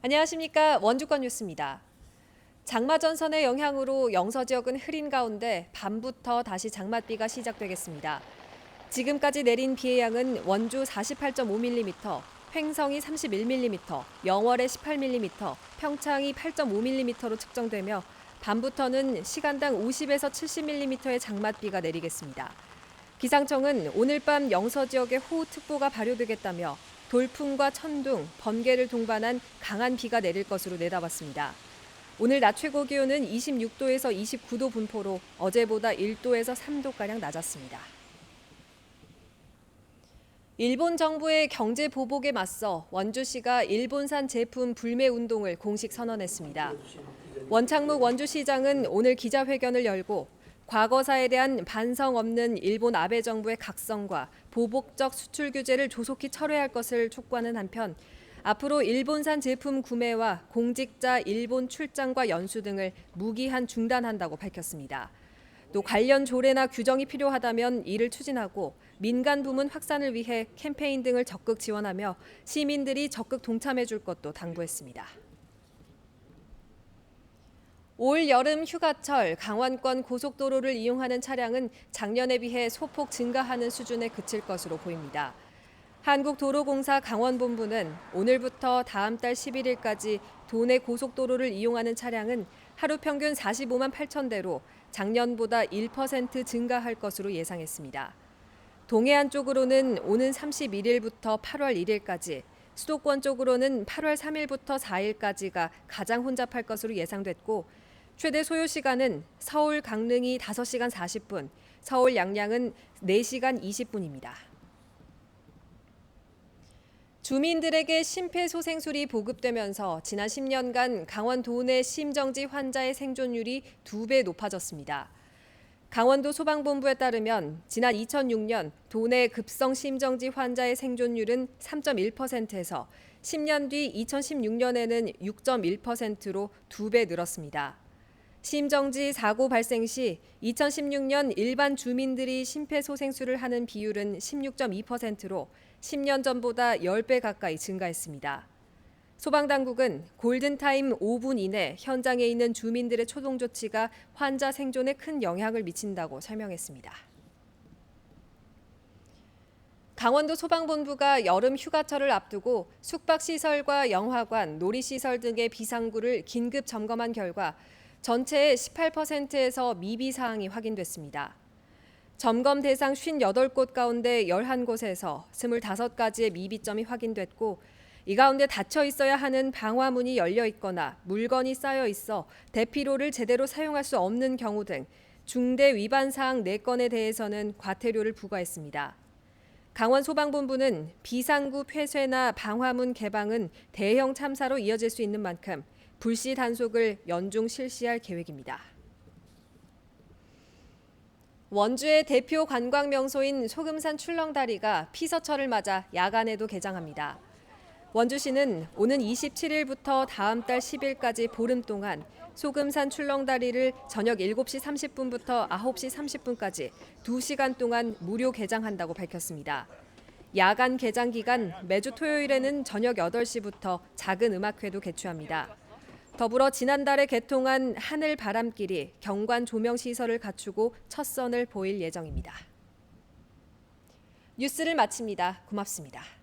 안녕하십니까 원주권 뉴스입니다. 장마 전선의 영향으로 영서 지역은 흐린 가운데 밤부터 다시 장맛비가 시작되겠습니다. 지금까지 내린 비의 양은 원주 48.5mm, 횡성이 31mm, 영월에 18mm, 평창이 8.5mm로 측정되며 밤부터는 시간당 50에서 70mm의 장맛비가 내리겠습니다. 기상청은 오늘 밤 영서 지역에 호우특보가 발효되겠다며 돌풍과 천둥, 번개를 동반한 강한 비가 내릴 것으로 내다봤습니다. 오늘 낮 최고 기온은 26도에서 29도 분포로 어제보다 1도에서 3도가량 낮았습니다. 일본 정부의 경제 보복에 맞서 원주시가 일본산 제품 불매 운동을 공식 선언했습니다. 원창묵 원주시장은 오늘 기자회견을 열고 과거사에 대한 반성 없는 일본 아베 정부의 각성과 보복적 수출 규제를 조속히 철회할 것을 촉구하는 한편 앞으로 일본산 제품 구매와 공직자 일본 출장과 연수 등을 무기한 중단한다고 밝혔습니다. 또 관련 조례나 규정이 필요하다면 이를 추진하고 민간 부문 확산을 위해 캠페인 등을 적극 지원하며 시민들이 적극 동참해 줄 것도 당부했습니다. 올 여름 휴가철 강원권 고속도로를 이용하는 차량은 작년에 비해 소폭 증가하는 수준에 그칠 것으로 보입니다. 한국도로공사 강원본부는 오늘부터 다음 달 11일까지 도내 고속도로를 이용하는 차량은 하루 평균 45만 8천 대로 작년보다 1% 증가할 것으로 예상했습니다. 동해안 쪽으로는 오는 31일부터 8월 1일까지, 수도권 쪽으로는 8월 3일부터 4일까지가 가장 혼잡할 것으로 예상됐고 최대 소요 시간은 서울 강릉이 5시간 40분, 서울 양양은 4시간 20분입니다. 주민들에게 심폐소생술이 보급되면서 지난 10년간 강원 도내 심정지 환자의 생존율이 2배 높아졌습니다. 강원도 소방본부에 따르면 지난 2006년 도내 급성 심정지 환자의 생존율은 3.1%에서 10년 뒤 2016년에는 6.1%로 2배 늘었습니다. 심정지 사고 발생 시 2016년 일반 주민들이 심폐소생술을 하는 비율은 16.2%로 10년 전보다 10배 가까이 증가했습니다. 소방당국은 골든타임 5분 이내 현장에 있는 주민들의 초동 조치가 환자 생존에 큰 영향을 미친다고 설명했습니다. 강원도 소방본부가 여름 휴가철을 앞두고 숙박시설과 영화관, 놀이시설 등의 비상구를 긴급 점검한 결과 전체의 18%에서 미비 사항이 확인됐습니다. 점검 대상 58곳 가운데 11곳에서 25가지의 미비점이 확인됐고 이 가운데 닫혀 있어야 하는 방화문이 열려 있거나 물건이 쌓여 있어 대피로를 제대로 사용할 수 없는 경우 등 중대 위반 사항 4건에 대해서는 과태료를 부과했습니다. 강원 소방본부는 비상구 폐쇄나 방화문 개방은 대형 참사로 이어질 수 있는 만큼 불시 단속을 연중 실시할 계획입니다. 원주의 대표 관광 명소인 소금산 출렁다리가 피서철을 맞아 야간에도 개장합니다. 원주시는 오는 27일부터 다음 달 10일까지 보름 동안 소금산 출렁다리를 저녁 7시 30분부터 9시 30분까지 2시간 동안 무료 개장한다고 밝혔습니다. 야간 개장 기간 매주 토요일에는 저녁 8시부터 작은 음악회도 개최합니다. 더불어 지난달에 개통한 하늘 바람길이 경관 조명 시설을 갖추고 첫 선을 보일 예정입니다. 뉴스를 마칩니다. 고맙습니다.